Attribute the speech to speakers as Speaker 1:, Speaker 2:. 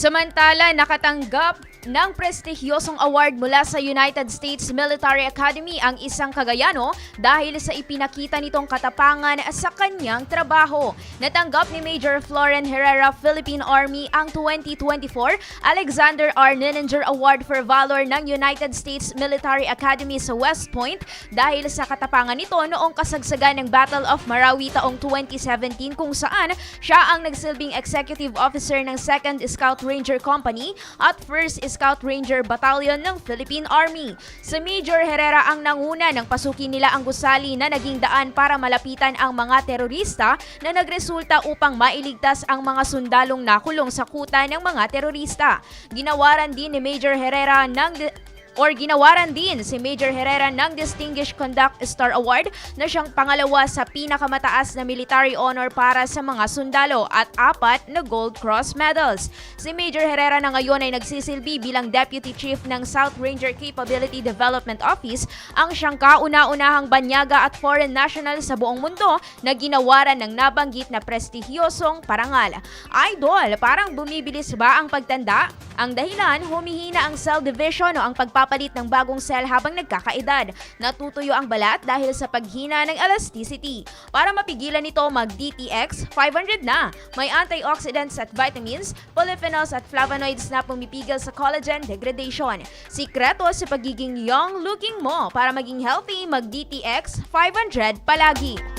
Speaker 1: Samantala, nakatanggap ng prestigyosong award mula sa United States Military Academy ang isang Kagayano dahil sa ipinakita nitong katapangan sa kanyang trabaho. Natanggap ni Major Floren Herrera Philippine Army ang 2024 Alexander R. Nininger Award for Valor ng United States Military Academy sa West Point dahil sa katapangan nito noong kasagsagan ng Battle of Marawi taong 2017 kung saan siya ang nagsilbing executive officer ng 2nd Scout Ranger Company at 1st Scout Ranger Battalion ng Philippine Army. Si Major Herrera ang nanguna ng pasukin nila ang gusali na naging daan para malapitan ang mga terorista na nagresulta upang mailigtas ang mga sundalong nakulong sa kuta ng mga terorista. Ginawaran din ni Major Herrera ng or ginawaran din si Major Herrera ng Distinguished Conduct Star Award na siyang pangalawa sa pinakamataas na military honor para sa mga sundalo at apat na Gold Cross medals. Si Major Herrera na ngayon ay nagsisilbi bilang Deputy Chief ng South Ranger Capability Development Office ang siyang kauna-unahang banyaga at foreign national sa buong mundo na ginawaran ng nabanggit na prestigyosong parangal. Idol, parang bumibilis ba ang pagtanda? Ang dahilan, humihina ang cell division o ang pagpapalit ng bagong cell habang nagkakaedad. Natutuyo ang balat dahil sa paghina ng elasticity. Para mapigilan ito, mag-DTX 500 na. May antioxidants at vitamins, polyphenols at flavonoids na pumipigil sa collagen degradation. Sikreto sa pagiging young looking mo. Para maging healthy, mag-DTX 500 palagi.